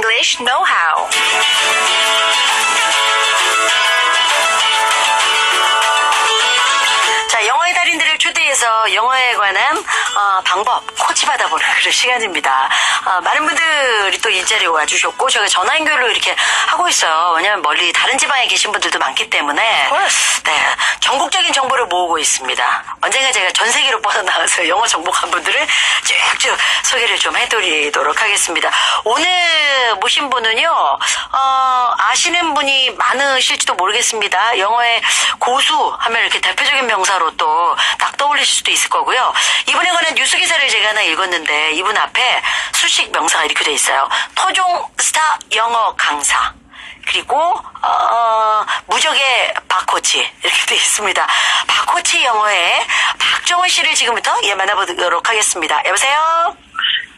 English know-how. 자, 영어의 달인들을 초대해서 영어에 관한 어, 방법 코치 받아보는 그런 시간입니다. 어, 많은 분들이 또 이 자리에 와주셨고 저희가 전화 연결로 이렇게 하고 있어요. 왜냐하면 멀리 다른 지방에 계신 분들도 많기 때문에 네, 전국적인 정보를 모으고 있습니다. 언젠가 제가 전 세계로 뻗어나가서 영어 정복한 분들을 쭉쭉 소개를 좀 해드리도록 하겠습니다. 오늘 모신 분은요, 어, 아시는 분이 많으실지도 모르겠습니다. 영어의 고수 하면 이렇게 대표적인 명사로 또 딱 떠올리실 수도 있을 거고요. 이분에 관한 뉴스 기사를 제가 하나 읽었는데 이분 앞에 수식 명사가 이렇게 돼 있어요. 토종 스타 영어 강사. 그리고 어, 무적의 박코치 이렇게 돼 있습니다. 박코치 영어의 박정원 씨를 지금부터 예 만나보도록 하겠습니다. 여보세요.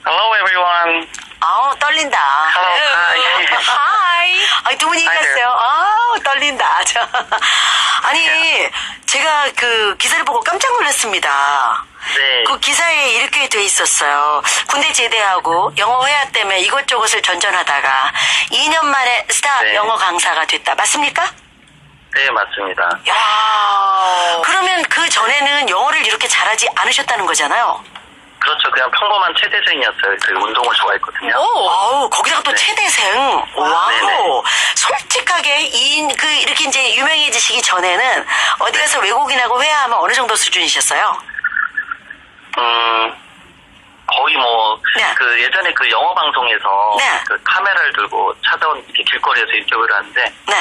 Hello, everyone. 아우 떨린다. Hello, hi. 하이. 아니 두 분이 Hi. 이겼어요. 아우 떨린다. 저. 아니 제가 그 기사를 보고 깜짝 놀랐습니다. 네. 그 기사에 이렇게 돼 있었어요. 군대 제대하고 영어 회화 때문에 이것저것을 전전하다가 2년 만에 스타 네. 영어 강사가 됐다. 맞습니까? 네, 맞습니다. 야. 그러면 그 전에는 영어를 이렇게 잘하지 않으셨다는 거잖아요. 그렇죠. 그냥 평범한 체대생이었어요. 그 운동을 좋아했거든요. 아우, 거기다가 또 네. 체대생. 와우. 네네. 솔직하게, 이, 그, 이렇게 이제 유명해지시기 전에는 어디 가서 외국인하고 회화하면 어느 정도 수준이셨어요? 음, 거의 뭐, 네. 그 예전에 그 영어 방송에서 네. 그 카메라를 들고 찾아온 이렇게 길거리에서 인터뷰를 하는데 네.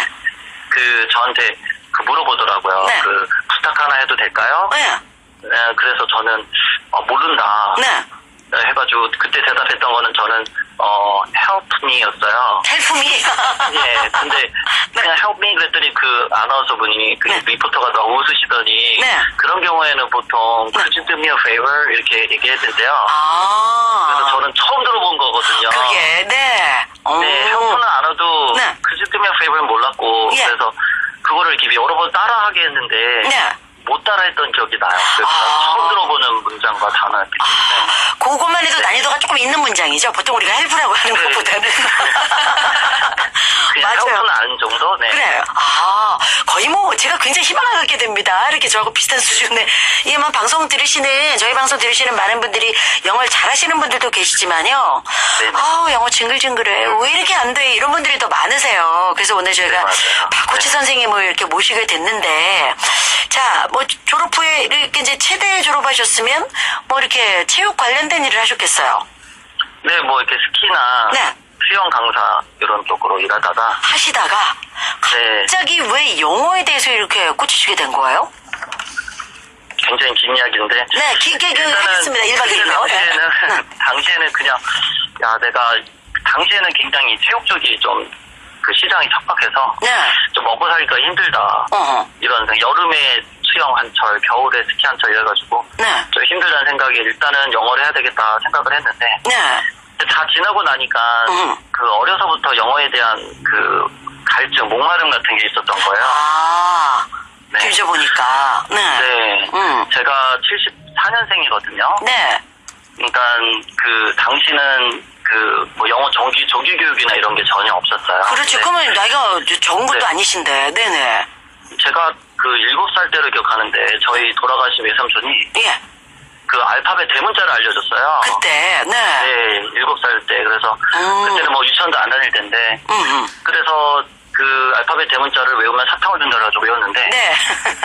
그 저한테 그 물어보더라고요. 네. 그 부탁 하나 해도 될까요? 네. 네, 그래서 저는 어, 모른다. 네. 네, 해가지고 그때 대답했던 거는 저는 어 help me였어요. 헬프미. 예, 근데 그냥 help me 그랬더니 그 아나운서 분이 그 네. 리포터가 너무 웃으시더니 네. 그런 경우에는 보통 네. could you do me a favor 이렇게 얘기했는데요. 아. 그래서 저는 처음 들어본 거거든요. 그게, 네. 어. 네, help는 알아도 네. could you do me a favor는 몰랐고 예. 그래서 그거를 이렇게 여러 번 따라하게 했는데 네. 못 따라했던 기억이 나요. 그래서 아. 처음 들어보는 문장과 단어였기 때문에. 그것만 해도 난이도가 조금 있는 문장이죠. 보통 우리가 헬프라고 하는 네. 것보다는. 그냥 help는 아는 정도? 네. 그래. 아, 거의 뭐 제가 굉장히 희망을 갖게 됩니다. 이렇게 저하고 비슷한 수준의 이게 뭐 방송 들으시는 저희 방송 들으시는 많은 분들이 영어를 잘하시는 분들도 계시지만요. 네네. 아우 영어 징글징글해. 왜 이렇게 안 돼? 이런 분들이 더 많으세요. 그래서 오늘 저희가 네, 맞아요. 박코치 네. 선생님을 이렇게 모시게 됐는데 자, 뭐 졸업 후에 이렇게 이제 체대 졸업하셨으면 뭐 이렇게 체육 관련된 일을 하셨겠어요. 네, 뭐 이렇게 스키나 네. 수영 강사 이런 쪽으로 일하다가 하시다가 네, 갑자기 왜 영어에 대해서 이렇게 꽂히시게 된 거예요? 굉장히 긴 이야기인데 네, 길게 하겠습니다. 1박 2일로. 당시에는 네. 당시에는 그냥 야 내가 당시에는 굉장히 체육 쪽이 좀 그 시장이 척박해서 네. 좀 먹고 살기가 힘들다 어허. 이런 생각. 여름에 수영 한철 겨울에 스키 한철 이래가지고 네. 좀 힘들다는 생각에 일단은 영어를 해야 되겠다 생각을 했는데 네. 다 지나고 나니까 음. 그 어려서부터 영어에 대한 그 갈증, 목마름 같은 게 있었던 거예요. 아, 네. 뒤져보니까. 네. 네. 음. 제가 74년생이거든요. 네. 그러니까 그 당시는 그 뭐 영어 정규 조기 교육이나 이런 게 전혀 없었어요. 그렇죠. 네. 그러면 나이가 적은 것도 네. 아니신데. 네네. 제가 그 7살 때를 기억하는데 저희 돌아가신 외삼촌이 예. 그 알파벳 대문자를 알려줬어요. 그때, 네. 네, 7살 때. 그래서 음. 그때는 뭐 유치원도 안 다닐 때인데 음, 음. 그래서 그 알파벳 대문자를 외우면 사탕을 준다고 해서 외웠는데 네.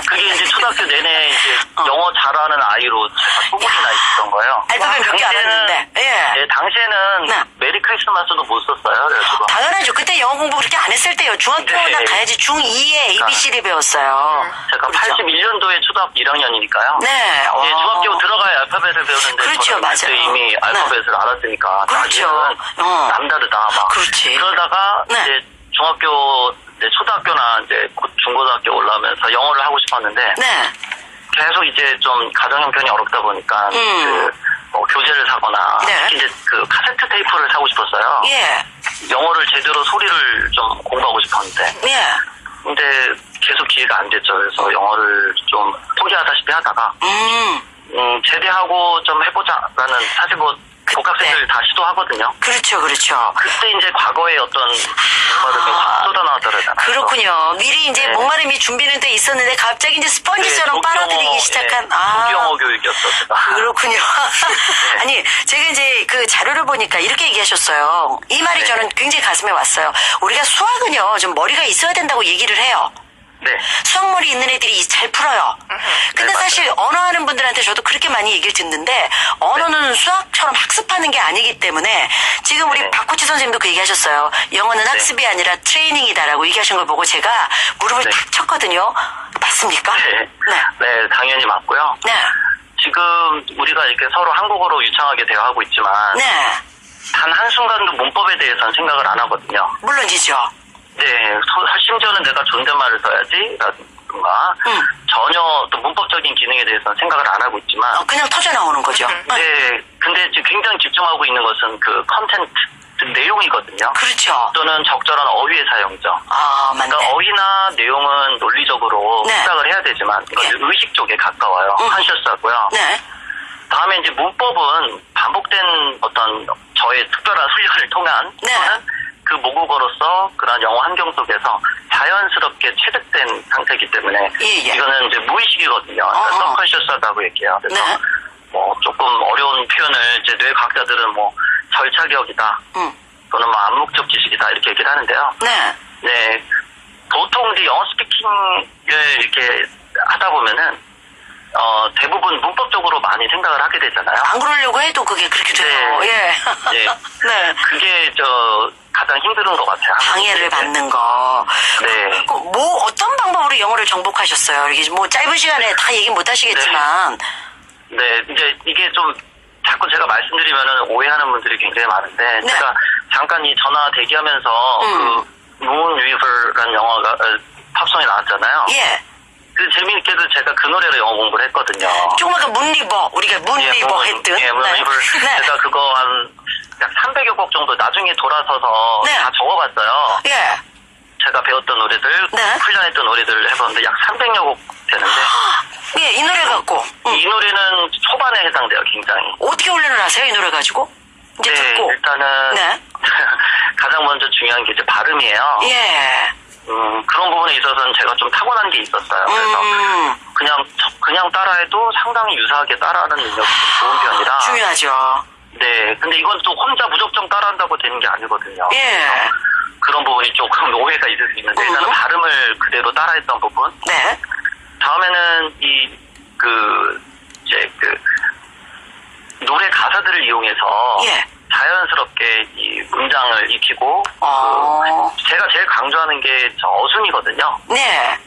그게 이제 초등학교 내내 이제 어. 영어 잘하는 아이로 제가 소문이 나 있었던 거예요. 알파벳 몇개 알았는데. 예. 네, 당시에는 네. 메리 크리스마스도 못 썼어요. 그래가지고 당연하죠. 그때 영어 공부 그렇게 안 했을 때요. 중학교나 네. 가야지 중2에 ABC를 배웠어요. 제가 그렇죠. 81년도에 초등학교 1학년이니까요. 네. 와. 중학교 들어가야 알파벳을 배우는데 그렇죠, 맞아요. 이미 네. 알파벳을 알았으니까 그렇죠. 나중에는 어. 남다르다 막 그렇지. 그러다가 네. 이제 중학교 이제 초등학교나 이제 곧 중고등학교 올라오면서 영어를 하고 싶었는데 네. 계속 이제 좀 가정 형편이 어렵다 보니까 음. 그뭐 교재를 사거나 네. 특히 이제 그 카세트 테이프를 사고 싶었어요. 예. 영어를 제대로 소리를 좀 공부하고 싶었는데 예. 근데 계속 기회가 안 됐죠. 그래서 영어를 좀 포기하다시피 하다가 음. 음, 제대하고 좀 해보자라는 사실 뭐 복학생들 다 시도하거든요. 그렇죠, 그렇죠. 그때 이제 과거의 어떤 그렇군요. 미리 이제 네. 목마름이 준비는 돼 있었는데 갑자기 이제 스펀지처럼 빨아들이기 시작한. 아. 영어 교육이었어, 제가. 그렇군요. 아니, 제가 이제 그 자료를 보니까 이렇게 얘기하셨어요. 이 말이 네. 저는 굉장히 가슴에 왔어요. 우리가 수학은요, 좀 머리가 있어야 된다고 얘기를 해요. 네. 수학머리 있는 애들이 잘 풀어요. 근데 네, 사실 언어 하는 분들한테 저도 그렇게 많이 얘기를 듣는데 언어는 수학처럼 학습하는 게 아니기 때문에 지금 우리 네. 박코치 선생님도 그 얘기하셨어요. 영어는 학습이 아니라 트레이닝이다라고 얘기하신 걸 보고 제가 무릎을 네. 탁 쳤거든요. 맞습니까? 네. 네. 네, 당연히 맞고요. 네. 지금 우리가 이렇게 서로 한국어로 유창하게 대화하고 있지만 네. 단 한순간도 문법에 대해서는 생각을 안 하거든요. 물론이죠. 네, 소- 심지어는 내가 존댓말을 써야지, 라든가, 음. 전혀 또 문법적인 기능에 대해서는 생각을 안 하고 있지만, 어, 그냥 터져 나오는 거죠. 네. 네, 근데 지금 굉장히 집중하고 있는 것은 그 컨텐츠, 그 내용이거든요. 그렇죠. 또는 적절한 어휘의 사용이죠. 아, 맞네. 그러니까 어휘나 내용은 논리적으로 네. 생각을 해야 되지만, 이건 예. 의식 쪽에 가까워요. 음. 컨셔스하고요. 네. 다음에 이제 문법은 반복된 어떤 저의 특별한 훈련을 통한 네. 그 모국어로서 그런 영어 환경 속에서 자연스럽게 체득된 상태이기 때문에 예, 예. 이거는 이제 무의식이거든요. 서컨셔스하다고 얘기해요. 그래서 네. 뭐 조금 어려운 표현을 이제 뇌 과학자들은 뭐 절차기억이다 음. 또는 뭐 암묵적 지식이다 이렇게 얘기를 하는데요. 네. 네. 보통 이제 영어 스피킹을 이렇게 하다 보면은 어 대부분 문법적으로 많이 생각을 하게 되잖아요. 안 그러려고 해도 그게 그렇게 돼요. 네. 예. 네. 네. 그게 저 가장 힘든 것 같아요. 방해를 받는 거. 네. 그 뭐 어떤 방법으로 영어를 정복하셨어요? 이게 뭐 짧은 시간에 다 얘기 못 하시겠지만. 네, 이제 이게 좀 자꾸 제가 말씀드리면은 오해하는 분들이 굉장히 많은데 네. 제가 잠깐 이 전화 대기하면서 음. 그 River라는 영화가 어, 팝송이 나왔잖아요. 예. 그 재미있게도 제가 그 노래로 영어 공부를 했거든요. 조금 아까 문리버 우리가 문리버 문- 했던. 예, Moon 네. 네. 제가 그거 한 약 300여 곡 정도 나중에 돌아서서 네. 다 적어봤어요. 예. 제가 배웠던 노래들, 네. 훈련했던 노래들을 해봤는데 약 300여 곡 되는데 예, 이 노래 갖고 음. 이 노래는 초반에 해당돼요, 굉장히. 어떻게 훈련을 하세요? 이 노래 가지고? 이제 네, 듣고. 일단은 네. 가장 먼저 중요한 게 이제 발음이에요. 예. 음, 그런 부분에 있어서는 제가 좀 타고난 게 있었어요. 그래서 음. 그냥 저- 그냥 따라해도 상당히 유사하게 따라하는 능력이 좋은 편이라. 중요하죠. 네, 근데 이건 또 혼자 무조건 따라한다고 되는 게 아니거든요. 예. 그런 부분이 조금 오해가 있을 수 있는데 일단은 음. 발음을 그대로 따라했던 부분. 네. 다음에는 이그 이제 그 노래 가사들을 이용해서 예. 자연스럽게 이 문장을 익히고 어. 그 제가 제일 강조하는 게 저 어순이거든요. 네.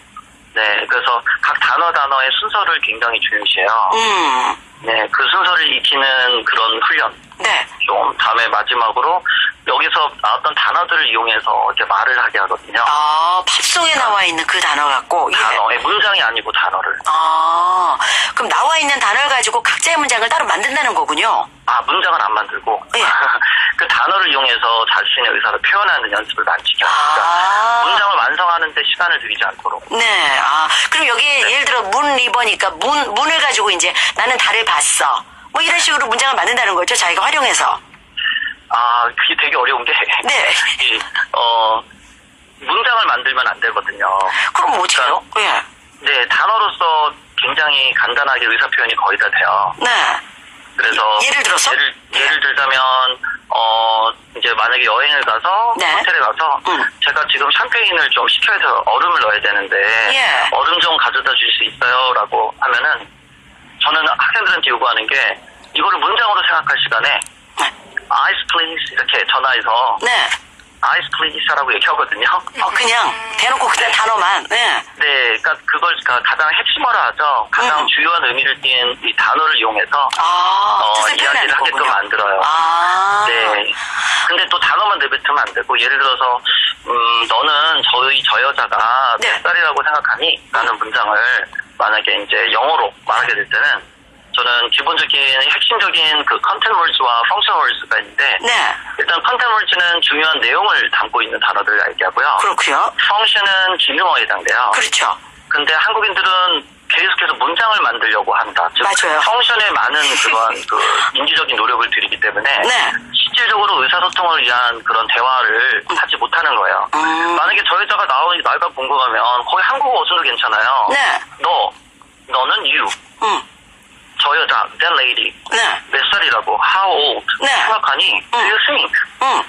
네, 그래서 각 단어 단어의 순서를 굉장히 중요시해요. 음. 네, 그 순서를 익히는 그런 훈련. 네. 좀 다음에 마지막으로 여기서 나왔던 단어들을 이용해서 이렇게 말을 하게 하거든요. 아, 팝송에 나와 있는 그 단어 갖고. 예. 단어의 문장이 아니고 단어를. 아, 그럼 나와 있는 단어를 가지고 각자의 문장을 따로 만든다는 거군요. 아, 문장은 안 만들고 예. 그 단어를 이용해서 자신의 의사를 표현하는 연습을 많이 시켜요. 아. 그러니까 문장을 완성하는데 시간을 들이지 않도록. 네. 아, 그럼 여기에 예를 들어 문 리버니까 문, 문을 가지고 이제 나는 달을 봤어. 뭐 이런 식으로 문장을 만든다는 거죠. 자기가 활용해서. 아, 그게 되게 어려운 게 네. 이, 어, 문장을 만들면 안 되거든요. 그럼 뭐 어떻게 해요? 예. 네, 단어로서 굉장히 간단하게 의사 표현이 거의 다 돼요. 네. 그래서 예를 들어서? 예를, 예를 들자면 어 이제 만약에 여행을 가서 네. 호텔에 가서 음. 제가 지금 샴페인을 좀 식혀서 얼음을 넣어야 되는데 예. 얼음 좀 가져다 줄 수 있어요라고 하면은 저는 학생들한테 요구하는 게 이거를 문장으로 생각할 시간에 네. ice please 이렇게 전화해서 네. Ice please라고 얘기하거든요. 어, 그냥 대놓고 그냥 단어만. 네. 네, 그러니까 그걸 가- 가장 핵심어라 하죠. 가장 음. 주요한 의미를 띈 이 단어를 이용해서 아, 어, 이야기를 하게끔. 만들어요. 아. 네. 근데 또 단어만 내뱉으면 안 되고, 예를 들어서, 음, 너는 저희, 저 여자가 네. 몇 살이라고 생각하니? 라는 문장을 만약에 이제 영어로 말하게 될 때는, 저는 기본적인 핵심적인 그 컨텐 월즈와 펑션 월즈가 있는데, 네. 일단 컨텐 월즈는 중요한 내용을 담고 있는 단어들을 얘기하고요. 그렇고요. 펑션은 기능어에 해당돼요. 그렇죠. 근데 한국인들은 계속해서 문장을 만들려고 한다. 즉, 맞아요. 펑션에 많은 그런 그 인지적인 노력을 들이기 때문에 네. 실질적으로 의사소통을 위한 그런 대화를 하지 못하는 거예요. 음. 만약에 저 여자가 나오니 나이가 궁금하면 거의 한국어 어순도 괜찮아요. 네. 너, 너는 you. 음. 저 여자, that lady. 네. 몇 살이라고, how old. 네. 생각하니, do you think. 음.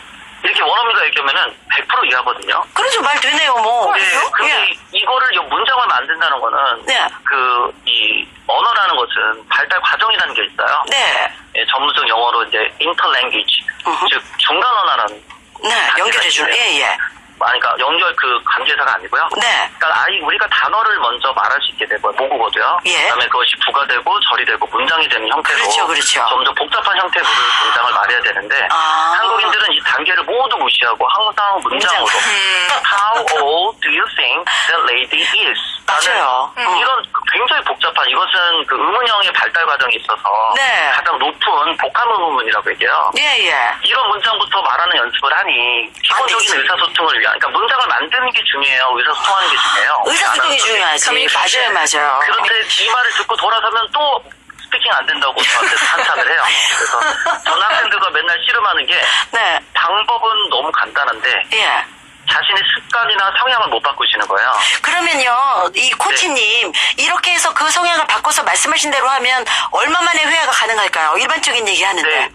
이렇게 원어민과 얘기하면은 100% 이해하거든요. 그래죠. 말 되네요, 뭐. 네, 근데 예. 이거를 이 문장을 만든다는 거는 네. 그 이 언어라는 것은 발달 과정이라는 게 있어요. 네. 예, 전문적 영어로 이제 interlanguage. 즉 중간 언어라는 네. 연결해주는. 예, 예. 그러니까 연결 그 관계사가 아니고요. 네. 그러니까 아이 우리가 단어를 먼저 말할 수 있게 되고 모국어도요. 예. 그다음에 그것이 부가 되고 절이 되고 문장이 되는 형태로 그렇죠, 그렇죠. 점점 복잡한 형태의 문장을 말해야 되는데 아. 한국인들은 이 단계를 모두 무시하고 항상 문장으로 문장. 음. How old do you think the lady is? 맞아요. 라는 음. 이런 굉장히 복잡한 이것은 그 의문형의 발달 과정이 있어서 네. 가장 높은 복합 의문문이라고 얘기해요. 예, 예. 이런 문장부터 말하는 연습을 하니. 기본적인 의사소통을 위한 그러니까 문장을 만드는 게 중요해요. 의사소통하는 게 중요해요. 의사소통이 중요하지. 맞아요, 맞아요. 그런데 이 말을 듣고 돌아서면 또 스피킹 안 된다고 저한테 한탄을 해요. 그래서 전 학생들과 맨날 씨름하는 게 네. 방법은 너무 간단한데 예. 자신의 습관이나 성향을 못 바꾸시는 거예요. 그러면요, 이 코치님, 이렇게 해서 그 성향을 바꿔서 말씀하신 대로 하면 얼마 만에 회화가 가능할까요? 일반적인 얘기 하는데. 네.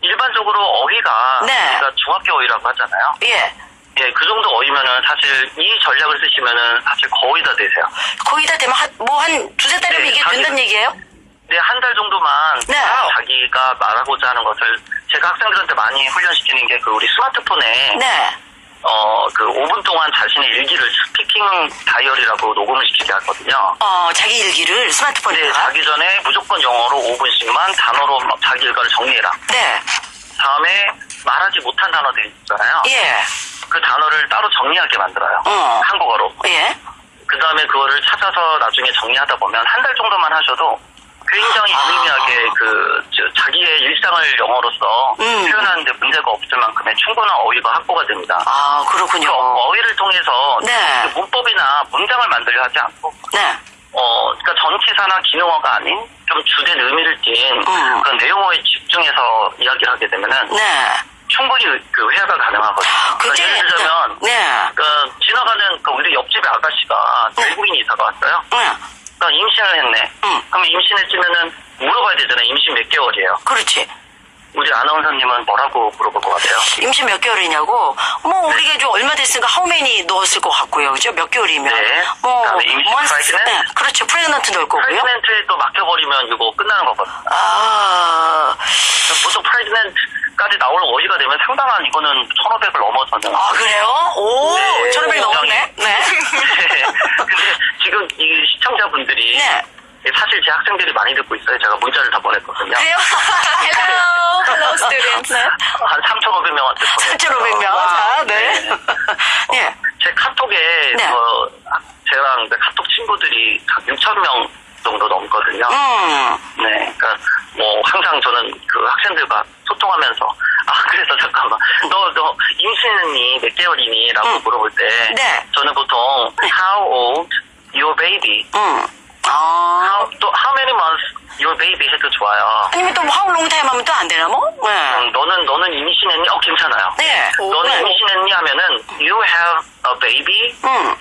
일반적으로 어휘가 네. 우리가 중학교 어휘라고 하잖아요. 예. 예, 그 정도 어휘면은 사실 이 전략을 쓰시면은 사실 거의 다 되세요. 거의 다 되면 한, 뭐한 두세 달이면 네, 이게 자기- 된다는 얘기예요? 네, 한 달 정도만 네. 자기가 말하고자 하는 것을 제가 학생들한테 많이 훈련시키는 게 그 우리 스마트폰에 네. 어, 그 5분 동안 자신의 일기를 스피킹 다이어리라고 녹음을 시키게 하거든요. 어, 자기 일기를 네, 스마트폰에다가. 자기 전에 무조건 영어로 5분씩만 단어로 막 자기 일과를 정리해라. 네. 다음에 말하지 못한 단어들이 있잖아요. 예. 그 단어를 따로 정리하게 만들어요. 어. 한국어로. 예. 그 다음에 그거를 찾아서 나중에 정리하다 보면 한 달 정도만 하셔도 굉장히 아. 유의미하게 그 저- 자기의 일상을 영어로서 음. 표현하는데 문제가 없을 만큼의 충분한 어휘가 확보가 됩니다. 아, 그 그렇군요. 어휘를 통해서 네. 그 문법이나 문장을 만들려 하지 않고 네. 어 그러니까 전치사나 기능어가 아닌 좀 주된 의미를 띤 음. 그런 내용어에 집중해서 이야기를 하게 되면은 네. 충분히 그 회화가 가능하거든요. 그러니까 굉장히. 예를 들자면 네. 그 지나가는 그 우리 옆집에 아가씨가 외국인 이사가 왔어요. 네. 그러니까 임신을 했네. 응. 그럼 임신했으면은 물어봐야 되잖아요. 임신 몇 개월이에요? 그렇지. 우리 아나운서님은 뭐라고 물어볼 것 같아요? 임신 몇 개월이냐고? 뭐, 우리가 좀 얼마 됐으니까 하우메니 넣었을 것 같고요. 그죠? 몇 개월이면. 네. 뭐, 그다음에 임신 한- 프레그넌트? 네. 그렇죠. 프레그넌트 넣을 거고요. 프레그넨트에 또 막혀버리면 이거 끝나는 거거든요. 아, 보통 프레그넨트 까지 나올 어휘가 되면 상당한 이거는 1500을 넘어서는. 아, 그래요? 오, 네. 천오백 넘었네. 네. 네. 근데 지금 이 시청자분들이 네. 사실 제 학생들이 많이 듣고 있어요. 제가 문자를 다 보냈거든요. 그래요? Hello, hello students. 네. 한 3,500명한테 보냈어요. 3,500명. 자, 네. 예. 제 카톡에 네. 어, 제랑 이제 카톡 친구들이 6,000명 정도 넘거든요. 음. 네, 그러니까 뭐 항상 저는 그 학생들과 소통하면서 아 그래서 잠깐만 너너 임신했니 몇 개월이니?라고 음. 물어볼 때 네. 저는 보통 How old your baby? 음. 아. How 또 How many months your baby 해도 좋아요. 아니면 또 뭐, 하우 롱타임 하면 또 안 되나 뭐? 네. 음, 너는 너는 임신했니? 어 괜찮아요. 네. 너는 네. 임신했니 하면은 you have a baby 음.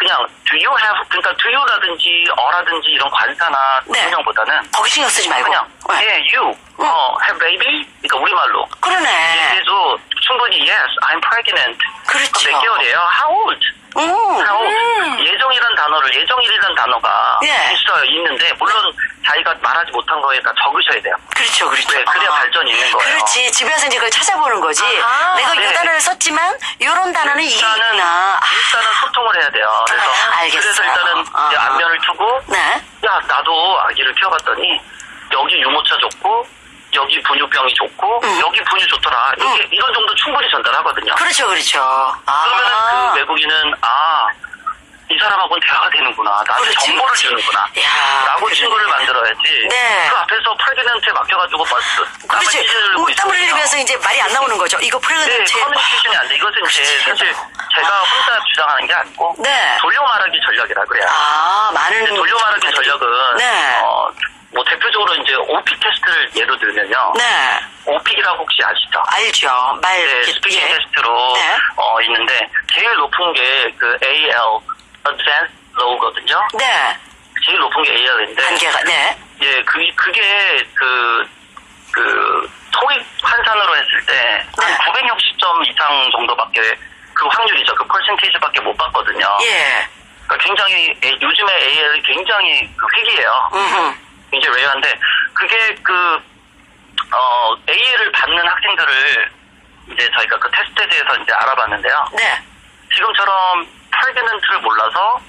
그냥 do you have 그러니까 do you라든지 어라든지 이런 관사나 네. 설명보다는 거기 신경 쓰지 말고. 그냥 네. 예 you 어 have baby 그러니까 우리말로 그러네. 얘기해도 충분히 yes I'm pregnant 그렇죠. 몇 개월이에요 how old 음. how old 예정이란 단어를 예정일이란 단어가 예. 있어요 있는데 물론 자기가 말하지 못한 거에다 적으셔야 돼요 그렇죠, 그렇죠. 네, 그래야 발전이 있는 거예요. 그렇지. 집에 와서 이제 그걸 찾아보는 거지. 아하. 내가 이 네. 단어를 썼지만, 요런 단어는 이게 일단은 있구나. 아, 일단은 소통을 해야 돼요 그래서 아, 알겠어요. 그래서 일단은 이제 아. 안면을 두고 네. 야 나도 아기를 키워봤더니 여기 유모차 좋고 여기 분유병이 좋고 음. 여기 분유 좋더라 이렇게 이런 정도 충분히 전달하거든요 그렇죠, 그렇죠. 그러면은 아. 그 외국인은 아 이 사람하고는 대화가 되는구나. 나한테 그렇지, 정보를 그렇지. 주는구나. 야, 라고 그러네. 친구를 만들어야지. 네. 그 앞에서 프레그넌트에 맡겨가지고 버스. 그렇지. 뭐 땀을 흘리면서 이제 말이 안 나오는 거죠. 이거 네, 프레그넌트. 커뮤니케이션이 안 돼. 이것은 이제 그렇지. 사실 제가 혼자 주장하는 게 아니고 네. 돌려 말하기 전략이라 그래요. 아, 많은. 돌려 말하기. 전략은 네. 어, 뭐 대표적으로 이제 오픽 테스트를 예로 들면요. 네. 오픽이라고 혹시 아시죠? 알죠. 말. 네, 스피킹 예. 테스트로 네. 어, 있는데 제일 높은 게 그 AL Advanced Low거든요. 네. 제일 높은 게 AL인데 단계가, 네. 예, 그 그게 그 그 토익 환산으로 했을 때한 네. 960점 이상 정도밖에 그 확률이죠. 그 퍼센테이지밖에 못 받거든요. 예. 그러니까 굉장히 에- 요즘에 AL이 굉장히 그 위기예요. 음 흠. 굉장히 레어한데 그게 그 어, AL을 받는 학생들을 이제 저희가 그 테스트에 대해서 이제 알아봤는데요. 네. 지금처럼 프레그넌트를 몰라서.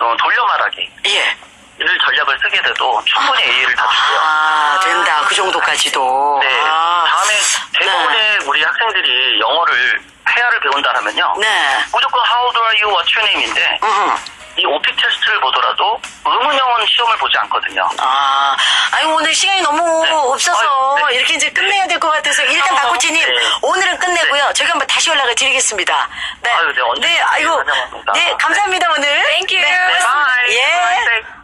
어, 돌려 말하기 예. 를 전략을 쓰게 돼도 충분히 AL을 다 주고요. 아, 된다. 그 정도까지도. 네. 아. 다음에 대부분의 우리 학생들이 영어를 회화를 배운다면요. 네. 무조건 How are you? What's your name인데 음흠. 이 오픽 테스트를 보더라도 의문형은 시험을 보지 않거든요. 아, 아니 오늘 시간이 너무 네. 없어서 아유, 네. 이렇게 이제 끝내야 될 것 같아서 일단 어, 박코치님 네. 오늘은 끝내고요. 저희가 한번 다시 연락을 드리겠습니다. 네. 아유, 네, 언제든지 아이고. 네, 감사합니다 오늘. Thank you. 네,